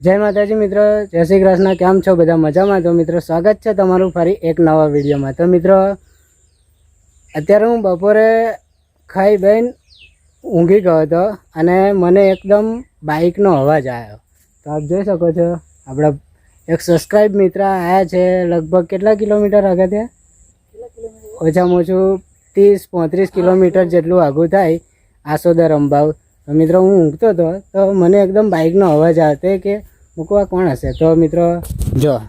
જય માતાજી મિત્રો, જય શ્રી કૃષ્ણ, કેમ છો બધા મજામાં? તો મિત્રો, સ્વાગત છે તમારું ફરી એક નવા વિડીયોમાં. તો મિત્રો, અત્યારે હું બપોરે ખાઈ બહેન ઊંઘી ગયો હતો અને મને એકદમ બાઇકનો અવાજ આવ્યો. તો આપ જોઈ શકો છો, આપણા એક સબસ્ક્રાઈબ મિત્ર આવ્યા છે લગભગ કેટલા કિલોમીટર આગળ ત્યાં? ઓછામાં ઓછું ત્રીસ, પોત્રીસ કિલોમીટર જેટલું આઘું થાય આસોદર અંબાવ. મિત્રો હું ઊંઘતો હતો તો મને એકદમ બાઇકનો અવાજ આવતો કે મૂકવા કોણ હશે? તો મિત્રો જો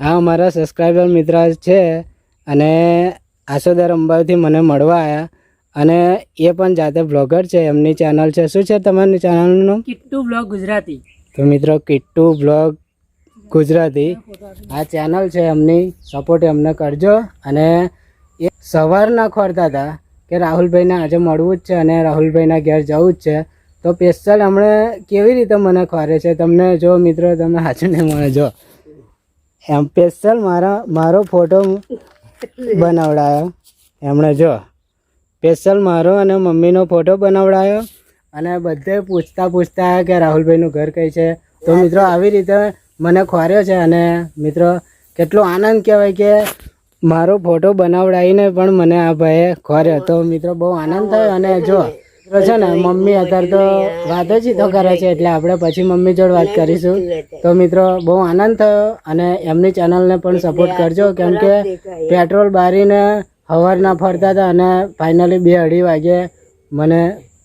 આ અમારા સબસ્ક્રાઈબર મિત્ર છે અને આસોદર અંબાવથી મને મળવા આવ્યા અને એ પણ જાતે બ્લોગર છે. એમની ચેનલ છે. શું છે તમારી ચેનલનું નામ? કિટ્ટુ બ્લોગ ગુજરાતી. તો મિત્રો કિટ્ટુ બ્લોગ ગુજરાતી. આ ચેનલ છે એમની. સપોર્ટ એમને કરજો. અને એ સવારના ખોરતા હતા. કે રાહુલભાઈને આજે મળવું જ છે અને રાહુલભાઈના ઘેર જવું જ છે. તો પેશલ હમણે કેવી રીતે મને ખોરે છે? તમને જો મિત્રો તમે સાચું નહીં મળે, જો. એમ પેશલ મારા, મારો ફોટો બનાવડાયો. એમણે જો પેશલ મારો અને મમ્મીનો ફોટો બનાવડાયો અને બધે પૂછતા પૂછતા કે રાહુલભાઈનું ઘર કઈ છે? તો મિત્રો, આવી રીતે મને ખોર્યો છે અને મિત્રો, કેટલો આનંદ કહેવાય કે મારો ફોટો બનાવડાવીને પણ મને આ ભાઈએ ખોર્યો. તો મિત્રો બહુ આનંદ થયો અને જો છે ને, મમ્મી અત્યારે તો વાતો જ તો કરે છે, એટલે આપણે પછી મમ્મી જોડે વાત કરીશું. તો મિત્રો, બહુ આનંદ થયો અને એમની ચેનલને પણ સપોર્ટ કરજો, કેમ કે પેટ્રોલ બારીને હવારના ફરતા હતા અને ફાઇનલી બે અઢી વાગે મને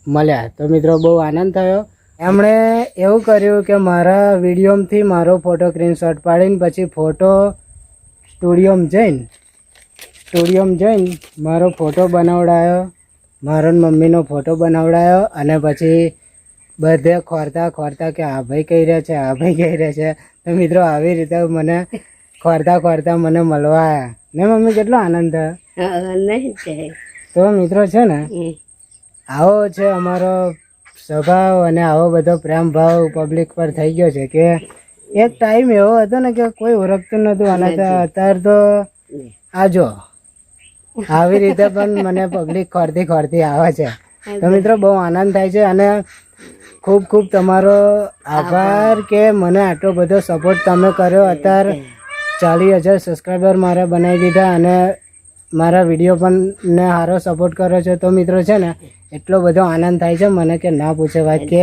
મળ્યા. તો મિત્રો, બહુ આનંદ થયો. એમણે એવું કર્યું કે મારા વિડીયોમાંથી મારો ફોટો સ્ક્રીનશોટ પાડીને પછી ફોટો સ્ટુડિયોમાં જઈને સ્ટુડિયોમાં જઈને મારો ફોટો બનાવડાયો મારો મમ્મીનો ફોટો બનાવડાયો અને પછી બધે ખોરતા ખોરતા કે આ ભાઈ કહી રહ્યા છે આ ભાઈ કહી રહ્યા છે. તો મિત્રો આવી રીતે મને ખોરતા ખોરતા મને મળવા આવ્યા ને મમ્મી કેટલો આનંદ થયો? તો મિત્રો છે ને આવો છે અમારો સ્વભાવ અને આવો બધો પ્રેમ ભાવ પબ્લિક પર થઈ ગયો છે કે એક ટાઈમ એવો હતો ને કે કોઈ ઓળખતું નહોતું અને અત્યારે તો આ જો આવી રીતે પણ મને પબ્લિક ખોરતી ખોરતી આવે છે. તો મિત્રો બહુ આનંદ થાય છે અને ખૂબ ખૂબ તમારો આભાર કે મને આટલો બધો સપોર્ટ તમે કર્યો. અત્યારે ચાલીસ હજાર સબસ્ક્રાઈબર મારે બનાવી દીધા અને મારા વીડિયો પણ ને સારો સપોર્ટ કર્યો છે. તો મિત્રો છે ને એટલો બધો આનંદ થાય છે મને કે ના પૂછે વાત કે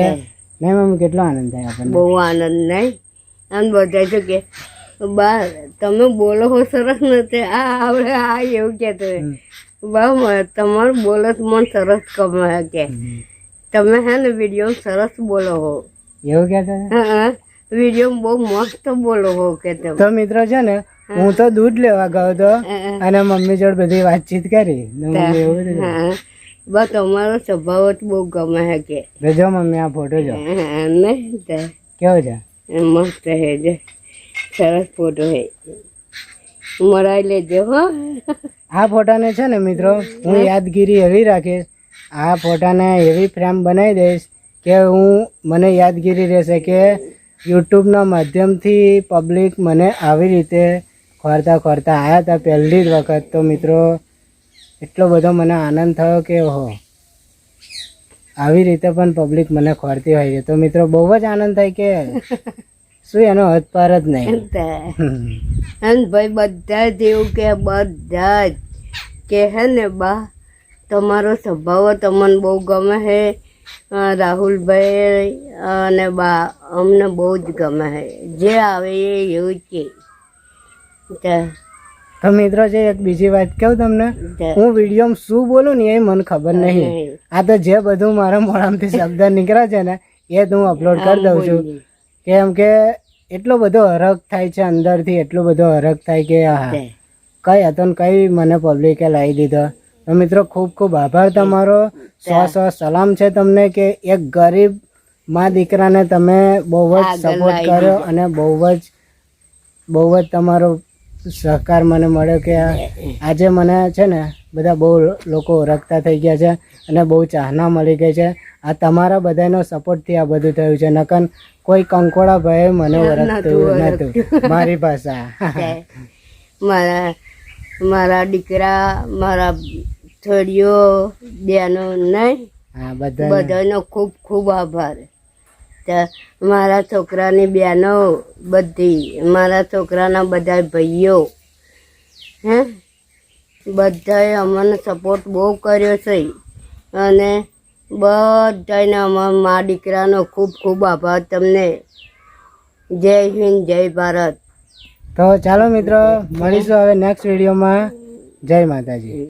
નહીં મમ્મી કેટલો આનંદ થાય આપણને. બહુ આનંદ નહીં. અને બધા છે કે બા તમે બોલો હો સરસ નથી આ આપણે આ એવું કહેતો બા તમારું બોલો મન સરસ ગમે કે. તમે હે ને વીડિયો સરસ બોલો હો. એવું કહેતા હા વીડિયો બહુ મસ્ત બોલો હો કે તમે તો મિત્રો છે ને હું. તો દૂધ લેવા ગયો હતો અને મમ્મી જોડે બધી વાતચીત કરી. બસ તમારો સ્વભાવ જ બહુ ગમે હે કે. તો જો મમ્મી આ ફોટો જો. કેવો છે? મસ્ત હે જે. સરસ ફોટો હે. મરાઈ લેજો, હો. આ ફોટાને છે ને મિત્રો, હું યાદગીરી એવી રાખીશ, આ ફોટાને એવી ફ્રેમ બનાવી દઈશ કે હું, મને યાદગીરી રહેશે કે યુટ્યુબના માધ્યમથી પબ્લિક મને આવી રીતે ખોરતા ખોરતા આવ્યા હતા પહેલી જ વખત. તો મિત્રો, એટલો બધો મને આનંદ થયો કે ઓહો, આવી રીતે પણ પબ્લિક મને ખોરતી હોય છે. તો મિત્રો, બહુ જ આનંદ થાય કે શું એનો હદ પાર જ નહીં. અને ભાઈ બધા જ એવું કે બધા જ કે હે ને બા તમારો સ્વભાવ તમને બહુ ગમે છે રાહુલભાઈ અને બા અમને બહુ જ ગમે છે જે આવે એ એવું જ કે. તે- તો મિત્રો છે એક બીજી વાત કહું તમને હું વિડીયોમાં શું બોલું ને એ મને ખબર નહીં. આ તો જે બધું મારા મોઢામાંથી શબ્દ નીકળે છે ને એ જ હું અપલોડ કરી દઉં છું. કેમ કે એટલો બધો હરખ થાય છે અંદરથી એટલો બધો હરખ થાય કે હા કઈ હતો ને કઈ મને પબ્લિકે લાવી દીધો. તો મિત્રો ખૂબ ખૂબ આભાર તમારો. સો સો સલામ છે તમને કે એક ગરીબ મા દીકરાને તમે બહુ જ સપોર્ટ કર્યો અને બહુ જ બહુ જ તમારો સહકાર મને મળ્યો કે આજે મને છે ને બધા બહુ લોકો ઓળખતા થઈ ગયા છે અને બહુ ચાહના મળી ગઈ છે. આ તમારા બધાનો સપોર્ટથી આ બધું થયું છે. નકન કોઈ કંકોડા ભાઈ મને ઓળખતું નહોતું મારી ભાષા. મારા મારા દીકરા મારા છોડીઓ બેનો નહીં. હા બધા બધાનો ખૂબ ખૂબ આભાર. મારા છોકરાની બહેનો બધી, મારા છોકરાના બધા ભાઈઓ, હે? બધાએ અમને સપોર્ટ બહુ કર્યો છે. અને બધાને અમારા મા દીકરાનો ખૂબ ખૂબ આભાર તમને. જય હિન્દ, જય ભારત. તો ચાલો મિત્રો, મળીશું હવે નેક્સ્ટ વિડીયોમાં જય માતાજી.